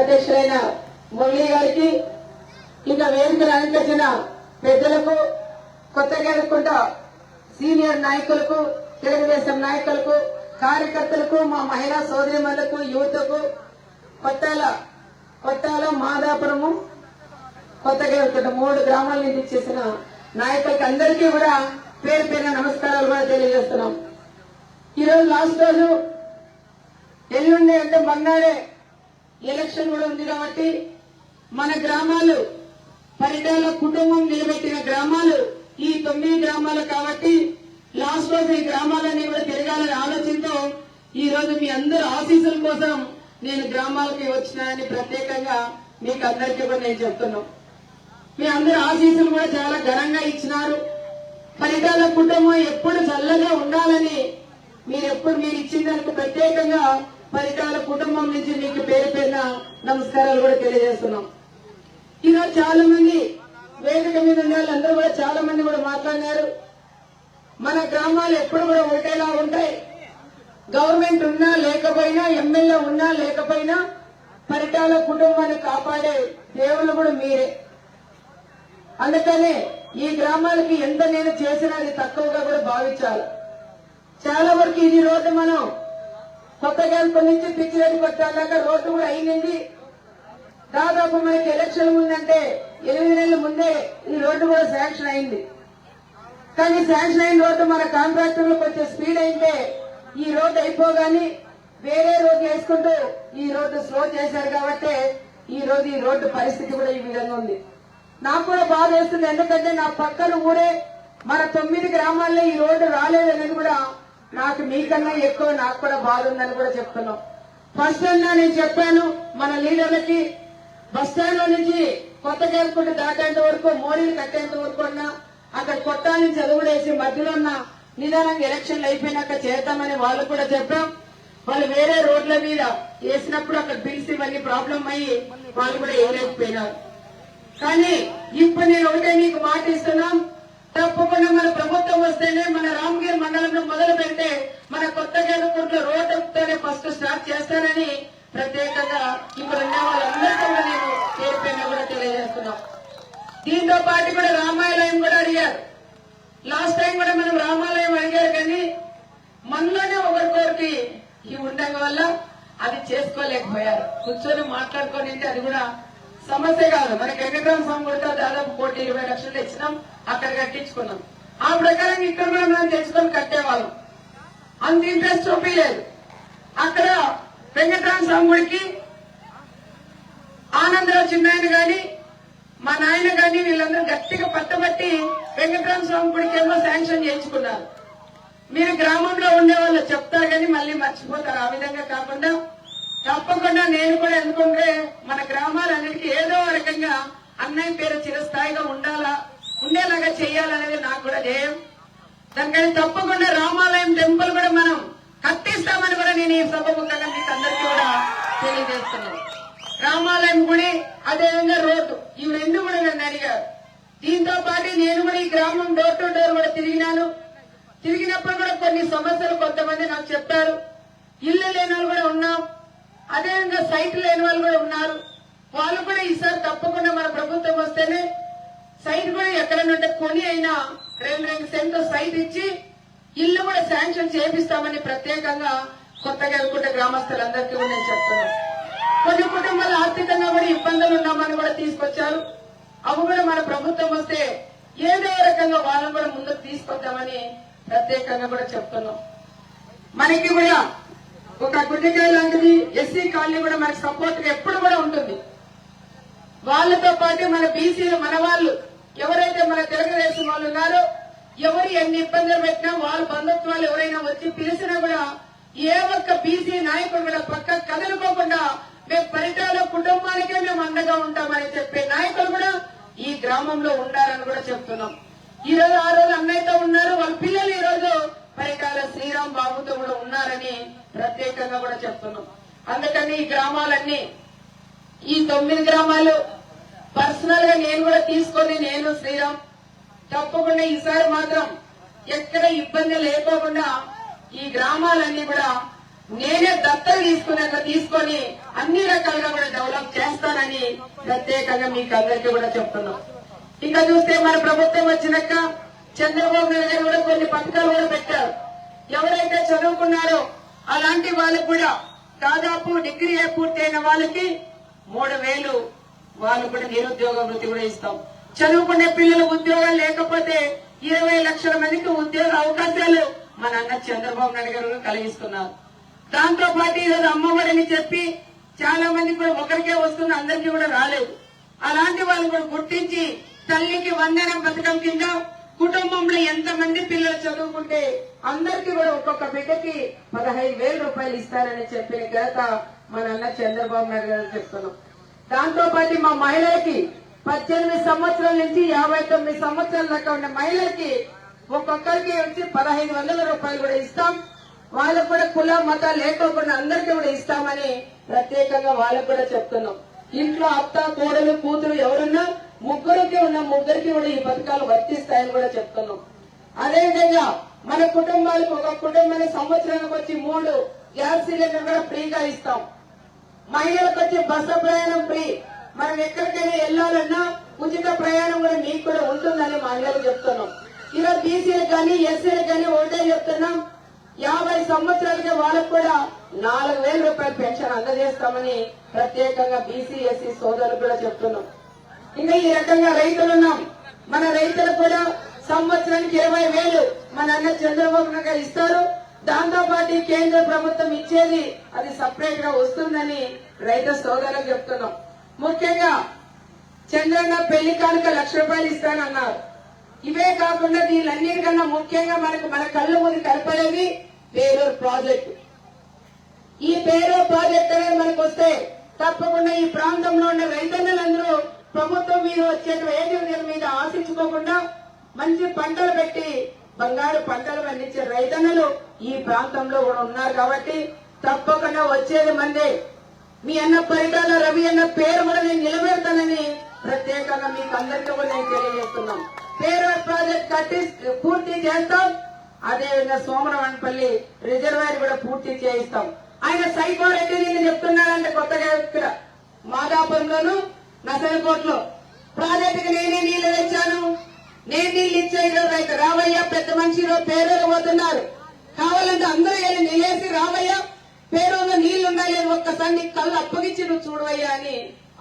అధ్యక్షులైన మురళి గారికి ఇక వేదిక అలంకరించిన పెద్దలకు కొత్తగా ఎన్నుకుంటా సీనియర్ నాయకులకు తెలుగుదేశం నాయకులకు కార్యకర్తలకు మా మహిళా సోదరిమణులకు యువతకు కొత్తాల కొత్తాల మాదాపురము కొత్తగా ఎన్నుకుంట మూడు గ్రామాల నుంచి చేసిన నాయకులకి అందరికీ కూడా పేరు పేరు నమస్కారాలు కూడా తెలియజేస్తున్నాం. ఈరోజు లాస్ట్ రోజు ఎల్లుండి అంటే బంగారే ఎలక్షన్ కూడా ఉంది కాబట్టి మన గ్రామాలు పరిటాల కుటుంబం నిలబెట్టిన గ్రామాలు ఈ తొమ్మిది గ్రామాలు కాబట్టి లాస్ట్ రోజు ఈ గ్రామాలన్నీ కూడా తిరగాలని ఆలోచనతో ఈ రోజు మీ అందరు ఆశీస్సుల కోసం నేను గ్రామాలకి వచ్చినాయని ప్రత్యేకంగా మీకు అందరికీ కూడా నేను చెప్తున్నాను. మీ అందరి ఆశీస్సులు కూడా చాలా ఘనంగా ఇచ్చినారు. ఫలితాల కుటుంబం ఎప్పుడు చల్లగా ఉండాలని మీరు ఎప్పుడు మీరు ఇచ్చిన దానికి ప్రత్యేకంగా ఫలితాల కుటుంబం నుంచి మీకు పేరు పేరున నమస్కారాలు కూడా తెలియజేస్తున్నాం. ఈరోజు చాలా మంది వేదిక మీద ఉన్న వాళ్ళందరూ కూడా చాలా మంది కూడా మాట్లాడినారు. మన గ్రామాలు ఎప్పుడు కూడా ఒకటేలా ఉంటాయి. గవర్నమెంట్ ఉన్నా లేకపోయినా ఎమ్మెల్యే ఉన్నా లేకపోయినా పరిటాల కుటుంబాన్ని కాపాడే దేవుళ్ళు కూడా మీరే. అందుకనే ఈ గ్రామాలకి ఎంత నేను చేసినా అది తక్కువగా కూడా భావించాలి. చాలా వరకు ఇది రోజు మనం కొత్తగా నుంచి పిచ్చిరెడ్డి పట్టాలాగా రోడ్డు కూడా అయింది దాదాపు మనకి ఎలక్షన్ ముందంటే ఎనిమిది నెలల ముందే ఈ రోడ్డు కూడా శాంక్షన్ అయింది. కానీ శాంక్షన్ అయిన రోడ్డు మన కాంట్రాక్టర్లకు వచ్చే స్పీడ్ అయితే ఈ రోడ్డు అయిపోగానే వేరే రోడ్డు వేసుకుంటూ ఈ రోడ్డు స్లో చేశారు కాబట్టి ఈ రోజు ఈ రోడ్డు పరిస్థితి కూడా ఈ విధంగా ఉంది. నాకు కూడా బాధ వేస్తుంది. ఎందుకంటే నా పక్కన ఊరే మన తొమ్మిది గ్రామాల్లో ఈ రోడ్డు రాలేదనేది కూడా నాకు మీకన్నా ఎక్కువ నాకు కూడా బాధ ఉందని కూడా చెప్తున్నాం. ఫస్ట్ అన్నా నేను చెప్పాను మన లీడర్లకి బస్లో నుంచి కొత్త కేసుకుంటూ దాటేంత వరకు మోరీలు కట్టేంత వరకు అన్నా అక్కడ కొట్టాలని చదువుడేసి మధ్యలో ఉన్న నిదానంగా ఎలక్షన్లు అయిపోయినాక చేద్దామని వాళ్ళు కూడా చెప్పాం. వాళ్ళు వేరే రోడ్ల మీద వేసినప్పుడు అక్కడ బిల్స్ ఇవన్నీ ప్రాబ్లం అయ్యి వాళ్ళు కూడా వేయలేకపోయినారు. కానీ ఇప్పుడు నేను ఒకటే మీకు మాట ఇస్తున్నాం తప్పకుండా మన ప్రభుత్వం వస్తేనే మన రామగిరి మండలంలో మొదలు పెడితే మన కొత్త గెలుపుకుంటూ రోడ్డుతోనే ఫస్ట్ స్టార్ట్ చేస్తానని ప్రత్యేకంగా ఇప్పుడు ఉన్న వాళ్ళందరికీ కూడా నేను పేరు కూడా తెలియజేస్తున్నాం. దీంతో పాటు కూడా రామాలయం కూడా అడిగారు. లాస్ట్ టైం కూడా మనం రామాలయం అడిగారు కానీ మనలోనే ఒకరికొకరికి ఈ ఉండడం వల్ల అది చేసుకోలేకపోయారు. కూర్చొని మాట్లాడుకొని అది కూడా సమస్య కాదు. మనకి వెంకటరామ స్వామి కూడా దాదాపు కోటి ఇరవై లక్షలు తెచ్చినాం అక్కడ కట్టించుకున్నాం. ఆ ప్రకారం ఇక్కడ కూడా మనం తెచ్చుకొని కట్టేవాళ్ళం. అంత ఇంట్రెస్ట్ చూపించలేదు అక్కడ వెంకటరామ స్వామి గుడికి ఆనందరావు చిన్నాయన గాని మా నాయన గాని వీళ్ళందరూ గట్టిగా పట్టబట్టి వెంకటరామ స్వామి గుడికి ఏమో శాంక్షన్ చేయించుకున్నారు. మీరు గ్రామంలో ఉండే వాళ్ళు చెప్తారు కానీ మళ్ళీ మర్చిపోతారు. ఆ విధంగా కాకుండా తప్పకుండా నేను కూడా ఎందుకుంటే మన గ్రామాలన్నిటికీ ఏదో రకంగా అన్నయ్య పేరు చిరస్థాయిగా ఉండాలా ఉండేలాగా చేయాలనేది నాకు కూడా ధ్యేయం. దానికని తప్పకుండా రామాలయం టెంపుల్ కూడా మనం కట్టిస్తామని కూడా నేను ఈ సభ ముఖంగా మీకు అందరికీ కూడా తెలియజేస్తున్నాను. రామాలయం గుడి అదేవిధంగా రోడ్డు. ఇవి రెండు కూడా నన్ను అడిగారు. దీంతో పాటు నేను కూడా ఈ గ్రామం డోర్ టు డోర్ కూడా తిరిగినాను. తిరిగినప్పుడు కూడా కొన్ని సమస్యలు కొంతమంది నాకు చెప్పారు. ఇల్లు లేని వాళ్ళు కూడా ఉన్నాం. అదేవిధంగా సైట్ లేని వాళ్ళు కూడా ఉన్నారు. వాళ్ళు కూడా ఈసారి తప్పకుండా మన ప్రభుత్వం వస్తేనే సైట్ కూడా ఎక్కడైనా ఉంటే కొని అయినా రెండు రెండు సెంట్లు సైట్ ఇచ్చి ఇల్లు కూడా శాంక్షన్ చేపిస్తామని ప్రత్యేకంగా కొత్తగా అనుకుంటే గ్రామస్తులందరికీ కూడా నేను చెప్తున్నాను కొన్ని కుటుంబాలు ఆర్థికంగా కూడా ఇబ్బందులు ఉన్నామని కూడా తీసుకొచ్చారు. అవి కూడా మన ప్రభుత్వం వస్తే ఏదో రకంగా వాళ్ళని కూడా ముందుకు తీసుకొద్దామని ప్రత్యేకంగా కూడా చెప్తున్నాం. మనకి కూడా ఒక గుడ్డికాయ లాంటిది ఎస్సీ కాలనీ కూడా మనకు సపోర్ట్ ఎప్పుడు కూడా ఉంటుంది. వాళ్ళతో పాటు మన బీసీలు మన వాళ్ళు ఎవరైతే మన తెలుగుదేశం వాళ్ళు ఉన్నారో ఎవరు ఎన్ని ఇబ్బందులు పెట్టినా వాళ్ళ బంధుత్వాలు ఎవరైనా వచ్చి పిలిచినా కూడా ఏ ఒక్క బీసీ నాయకుడు కూడా పక్క కదలుకోకుండా మేము పరిటాల కుటుంబానికే మేము అండగా ఉంటామని చెప్పే నాయకులు కూడా ఈ గ్రామంలో ఉండాలని కూడా చెప్తున్నాం. ఈ రోజు ఆ రోజు అన్నయ్యతో ఉన్నారు వాళ్ళ పిల్లలు ఈ రోజు పరిటాల శ్రీరామ్ బాబుతో కూడా ఉన్నారని ప్రత్యేకంగా కూడా చెప్తున్నాం. అందుకని ఈ గ్రామాలన్నీ ఈ తొమ్మిది గ్రామాలు పర్సనల్గా నేను కూడా తీసుకొని నేను శ్రీరామ్ తప్పకుండా ఈసారి మాత్రం ఎక్కడ ఇబ్బంది లేకోకుండా ఈ గ్రామాలన్నీ కూడా నేనే దత్తత తీసుకున్నాక తీసుకొని అన్ని రకాలుగా కూడా డెవలప్ చేస్తానని ప్రత్యేకంగా మీకు అందరికీ కూడా చెప్తున్నాం. ఇంకా చూస్తే మన ప్రభుత్వం వచ్చినాక చంద్రబాబు నాయుడు గారు కూడా కొన్ని పథకాలు కూడా పెట్టారు. ఎవరైతే చదువుకున్నారో అలాంటి వాళ్ళకు కూడా దాదాపు డిగ్రీ పూర్తయిన వాళ్ళకి మూడు వేలు వాళ్ళు కూడా నిరుద్యోగ వృత్తి కూడా ఇస్తాం. చదువుకునే పిల్లలు ఉద్యోగాలు లేకపోతే ఇరవై లక్షల మందికి ఉద్యోగ అవకాశాలు మన అన్న చంద్రబాబు నాయుడు గారు కలిగిస్తున్నారు. దాంతో పాటు ఈరోజు అమ్మఒడిని చెప్పి చాలా మంది కూడా ఒకరికే వస్తుంది అందరికీ కూడా రాలేదు. అలాంటి వాళ్ళు కూడా గుర్తించి తల్లికి వందనం పథకం కింద కుటుంబంలో ఎంత మంది పిల్లలు చదువుకుంటే అందరికీ కూడా ఒక్కొక్క బిడ్డకి పదహైదు వేల రూపాయలు ఇస్తారని చెప్పిన ఘనత మన అన్న చంద్రబాబు నాయుడు గారు చెప్తున్నాం. దాంతో పాటు మా మహిళలకి పద్దెనిమిది సంవత్సరాల నుంచి యాభై తొమ్మిది సంవత్సరాల దాకా ఉన్న మహిళలకి ఒక్కొక్కరికి వచ్చి పదహైదు వందల రూపాయలు కూడా ఇస్తాం. వాళ్ళకు కూడా కుల మత లేకోకుండా అందరికీ కూడా ఇస్తామని ప్రత్యేకంగా వాళ్ళకు కూడా చెప్తున్నాం. ఇంట్లో అత్త కోడలు కూతురు ఎవరున్నా ముగ్గురికి ఉన్న ముగ్గురికి కూడా ఈ పథకాలు వర్తిస్తాయని కూడా చెప్తున్నాం. అదేవిధంగా మన కుటుంబాలకు ఒక కుటుంబానికి సంవత్సరానికి వచ్చి మూడు గ్యాస్ సిలిండర్ కూడా ఫ్రీగా ఇస్తాం. మహిళలకు వచ్చి బస్సు ప్రయాణం ఫ్రీ. మనం ఎక్కడికైనా వెళ్ళాలన్నా ఉచిత ప్రయాణం కూడా మీకు కూడా ఉంటుందని మహిళలు చెప్తున్నాం. ఇలా బీసీలకు కానీ ఎస్సీలకు కానీ ఒకటే చెప్తున్నాం. యాభై సంవత్సరాలకి వాళ్ళకు కూడా నాలుగు వేల రూపాయల పెన్షన్ అందజేస్తామని ప్రత్యేకంగా బీసీ ఎస్సీ సోదరులకు కూడా చెప్తున్నాం. ఇంకా ఈ రకంగా రైతులు ఉన్నాం మన రైతులకు కూడా సంవత్సరానికి ఇరవై వేలు మన అన్న చంద్రబాబు నాయుడు ఇస్తారు. దాంతో పాటు కేంద్ర ప్రభుత్వం ఇచ్చేది అది సపరేట్గా వస్తుందని రైతు సోదరులకు చెప్తున్నాం. ముఖ్యంగా చంద్రన్న పెళ్ళి కానుక లక్ష రూపాయలు ఇస్తానన్నారు. ఇవే కాకుండా దీనిలన్నిటికన్నా ముఖ్యంగా మనకు మన కళ్ళు ముందు కనపడేది పేరూరు ప్రాజెక్టు. ఈ పేరూరు ప్రాజెక్ట్ అనేది మనకు వస్తే తప్పకుండా ఈ ప్రాంతంలో ఉన్న రైతన్నలందరూ ప్రభుత్వం మీద వచ్చే వేదికల మీద ఆశించుకోకుండా మంచి పంటలు పెట్టి బంగారు పంటలు పండించే రైతన్నలు ఈ ప్రాంతంలో కూడా ఉన్నారు కాబట్టి తప్పకుండా వచ్చేది మందే. మీ అన్న పరిటాల రవి అన్న పేరు కూడా నేను నిలబెడతానని ప్రత్యేకంగా మీకు అందరికీ కూడా నేను తెలియజేస్తున్నాం. పేరు ప్రాజెక్ట్ కట్టి పూర్తి చేస్తాం. అదేవిధంగా సోమరవనపల్లి రిజర్వాయర్ కూడా పూర్తి చేయిస్తాం. ఆయన సైకో రెడ్డి నేను చెప్తున్నానంటే కొత్తగా ఇక్కడ మాదాపురంలోను నసలకోట్లో ప్రాజెక్టుకి నేనే నీళ్ళు తెచ్చాను. నేను నీళ్ళు ఇచ్చేయడం రైతు రావయ్య పెద్ద మనిషిలో పేరులో పోతున్నారు కావాలంటే అందరూ వెళ్ళి నిలేసి రావయ్య పేరులో నీళ్ళు ఉన్నాయి లేదు ఒక్కసారి కళ్ళు అప్పగించి నువ్వు చూడవయ్యా అని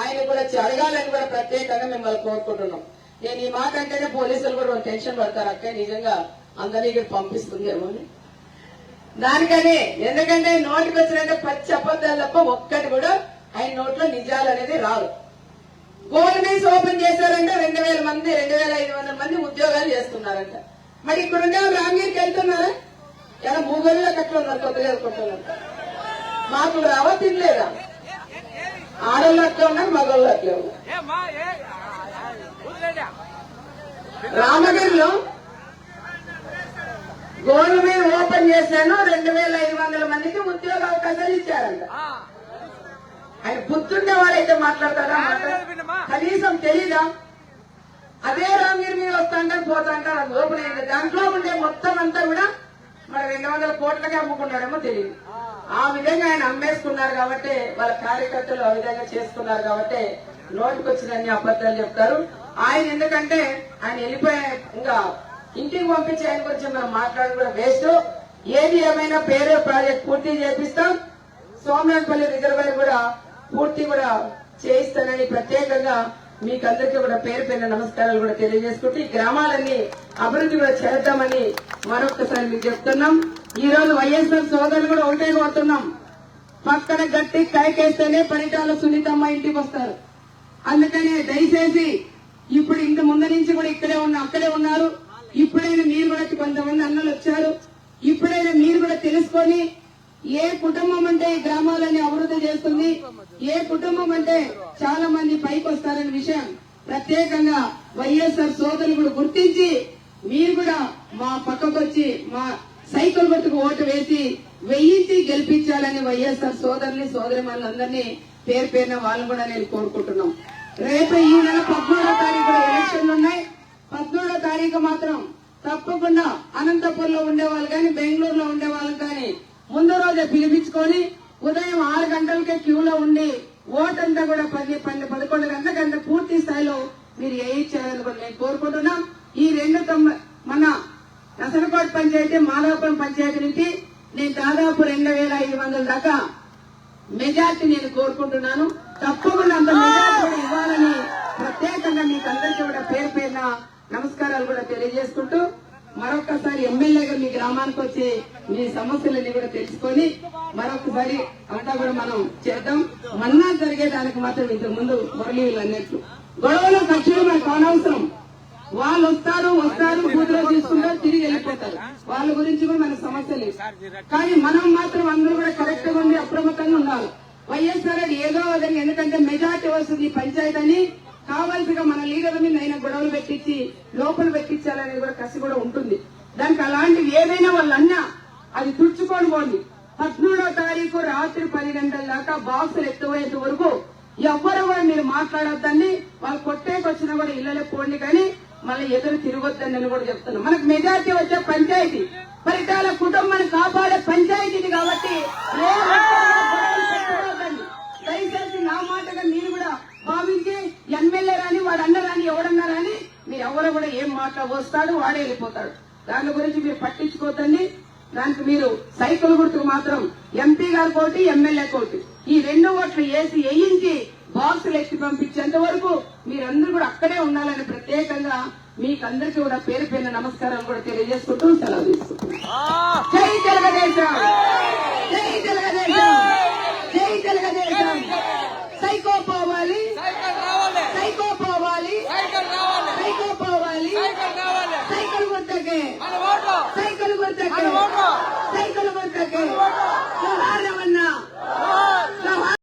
ఆయన కూడా అడగాలని కూడా ప్రత్యేకంగా మిమ్మల్ని కోరుకుంటున్నాం. నేను ఈ మాట అంటేనే పోలీసులు కూడా టెన్షన్ పడతారు. అక్క నిజంగా అందరినీ ఇక్కడ పంపిస్తుందేమో అని. దానికని ఎందుకంటే నోటికి వచ్చినట్టే పచ్చి అబద్ధాలు తప్ప ఒక్కటి కూడా ఆయన నోట్లో నిజాలు అనేది రాదు. గోల్డ్ మైన్స్ ఓపెన్ చేశారంటే రెండు వేల మంది రెండు వేల ఐదు వందల మంది ఉద్యోగాలు చేస్తున్నారంట. మరి ఇక్కడ ఉండే రాంగీర్కి వెళ్తున్నారా? ఎలా మూగోళ్ళ కట్ల ఉన్నారు కొత్తగా కొట్టాలంట. మాకు రావా తినలేదా? ఆడోళ్ళు అట్లా ఉన్నారు మగోళ్ళు అట్లే ఉన్నారు. రామగిరిలో గోల్డ్ మైన్ ఓపెన్ చేశాను రెండు వేల ఐదు వందల మందికి ఉద్యోగ అవకాశాలు ఇచ్చారంట. ఆయన బుద్ధుండే వాళ్ళైతే మాట్లాడతారా? కనీసం తెలీదా? అదే రామగిరి మీద వస్తాంటారు పోతాంటారు అది ఓపెన్ అయింది దాంట్లో ఉండే మొత్తం అంతా కూడా మరి రెండు వందల కోట్లకే అమ్ముకున్నాడేమో తెలియదు ఆ. విధంగా ఆయన అమ్మేసుకున్నారు కాబట్టి వాళ్ళ కార్యకర్తలు ఆ విధంగా చేసుకున్నారు కాబట్టి నోటికి వచ్చిన అన్ని అబద్ధాలు చెప్తారు. ఆయన ఎందుకంటే ఆయన వెళ్ళిపోయే ఇంకా ఇంటికి పంపించి ఆయన గురించి మనం మాట్లాడడం కూడా వేస్ట్. ఏది ఏమైనా పేరు ప్రాజెక్ట్ పూర్తి చేపిస్తాం. సోమనాథపల్లి రిజర్వాయర్ కూడా పూర్తి కూడా చేయిస్తానని ప్రత్యేకంగా మీకు అందరికీ కూడా పేరు పేరు నమస్కారాలు కూడా తెలియజేసుకుంటూ ఈ గ్రామాలన్నీ అభివృద్ధి కూడా చేద్దామని మరొకసారి మీకు చెప్తున్నాం. ఈ రోజు వైఎస్ఆర్ సోదరులు కూడా ఒకటే కోరుతున్నాం. పక్కన గట్టి కైకేస్తేనే పరిటాల సునీతమ్మ ఇంటికి వస్తారు. అందుకని దయచేసి ఇప్పుడు ఇంత ముందు నుంచి కూడా ఇక్కడే ఉన్న అక్కడే ఉన్నారు. ఇప్పుడైనా మీరు కూడా కొంతమంది అన్నలు వచ్చారు. ఇప్పుడైనా మీరు కూడా తెలుసుకొని ఏ కుటుంబం అంటే గ్రామాలని అభివృద్ధి చేస్తుంది? ఏ కుటుంబం అంటే చాలా మంది పైకి వస్తారనే విషయం ప్రత్యేకంగా వైఎస్ఆర్ సోదరులు కూడా గుర్తించి మీరు కూడా మా పక్కకు వచ్చి మా సైకిల్ గుర్తుకు ఓటు వేసి వెయ్యించి గెలిపించాలని వైఎస్ఆర్ సోదరుని సోదరి అందరినీ పేరు పేరున వాళ్ళు కూడా నేను కోరుకుంటున్నాం. రేపు ఈ నెల పద్మూడో తారీఖు ఎలక్షన్లు ఉన్నాయి. పద్మూడో తారీఖు మాత్రం తప్పకుండా అనంతపూర్లో ఉండే వాళ్ళు కానీ బెంగళూరులో ఉండే వాళ్ళు కానీ ముందు రోజే పిలిపించుకొని ఉదయం ఆరు గంటలకే క్యూలో ఉండి ఓటంతా కూడా పది పన్నెండు పదకొండు గంటల కంటే పూర్తి స్థాయిలో మీరు ఏ ఇచ్చారని కూడా నేను కోరుకుంటున్నాం. ఈ రెండు తొమ్మిది మన నసరకోట పంచాయతీ మాధవపురం పంచాయతీ నుంచి నేను దాదాపు రెండు వేల ఐదు వందల దాకా మెజార్టీ నేను కోరుకుంటున్నాను. తప్పకుండా అంత మెజార్టీ కూడా ఇవ్వాలని ప్రత్యేకంగా మీకు అందరికీ కూడా పేరు పేరున నమస్కారాలు కూడా తెలియజేసుకుంటూ మరొకసారి ఎమ్మెల్యేగా మీ గ్రామానికి వచ్చి మీ సమస్యలన్నీ కూడా తెలుసుకొని మరొకసారి అంతా కూడా మనం చేద్దాం. మన్నా జరిగేదానికి మాత్రం ఇంతకు ముందు మురళీలు అన్నట్లు గొడవలు ఖర్చులు మనకు అనవసరం. వాళ్ళు వస్తారు వస్తారు బూతులో తీసుకుంటారు తిరిగి వెళ్ళిపోతారు. వాళ్ళ గురించి కూడా మనకు సమస్య లేదు. కానీ మనం మాత్రం అందరూ కూడా కరెక్ట్గా ఉండి అప్రమత్తంగా ఉండాలి. వైఎస్ఆర్ ఏదో అదని ఎందుకంటే మెజార్టీ వస్తుంది పంచాయతీ అని. కావాల్సిగా మన లీడర్ల మీద అయినా గొడవలు పెట్టించి లోపల పెట్టించాలనేది కూడా కసి కూడా ఉంటుంది. దానికి అలాంటివి ఏదైనా వాళ్ళు అన్నా అది తుడుచుకొని పోండి. పద్మూడో తారీఖు రాత్రి పది గంటల దాకా బాక్సులు ఎత్తుపోయేంత వరకు ఎవ్వరు కూడా మీరు మాట్లాడొద్దండి. వాళ్ళు కొట్టేకొచ్చినా కూడా ఇళ్ళలో పోండి కానీ మళ్ళీ ఎదురు తిరగొద్దని అని కూడా చెప్తున్నాం. మనకు మెజార్టీ వచ్చే పంచాయతీ. పరిటాల కుటుంబాన్ని కాపాడే పంచాయతీ ఇది కాబట్టి ఏ ఒక్కరు కూడా గొడవలు పెట్టుకోవద్దండి. దయచేసి నా మాటగా మీరు కూడా భావించి ఎమ్మెల్యే రాని వాడు అన్న రాని ఎవడన్నా రాని మీరు ఎవరు కూడా ఏం మాట వస్తాడు వాడే వెళ్ళిపోతాడు. దాని గురించి మీరు పట్టించుకోవద్దండి దానికి మీరు సైకిల్ గుర్తుకు మాత్రం ఎంపీ గారి కోటి ఎమ్మెల్యే కోటి ఈ రెండు ఓట్లు వేసి వేయించి బాక్సులు ఎత్తి పంపించేంత వరకు మీరందరూ కూడా అక్కడే ఉండాలని ప్రత్యేకంగా మీకందరికీ కూడా పేరు పేరున నమస్కారాలు కూడా తెలియజేసుకుంటూ సెలవు తీసుకుంటున్నాను జై తెలుగుదేశం జై తెలుగుదేశం సైకో పోవాలి సైకిల్ రావాలి సైకో పోవాలి సైకిల్ రావాలి సైకో పోవాలి సైకిల్ రావాలి సైకిల్ గుర్తకే మన ఓట్లు సైకిల్ గుర్తకే మన ఓట్లు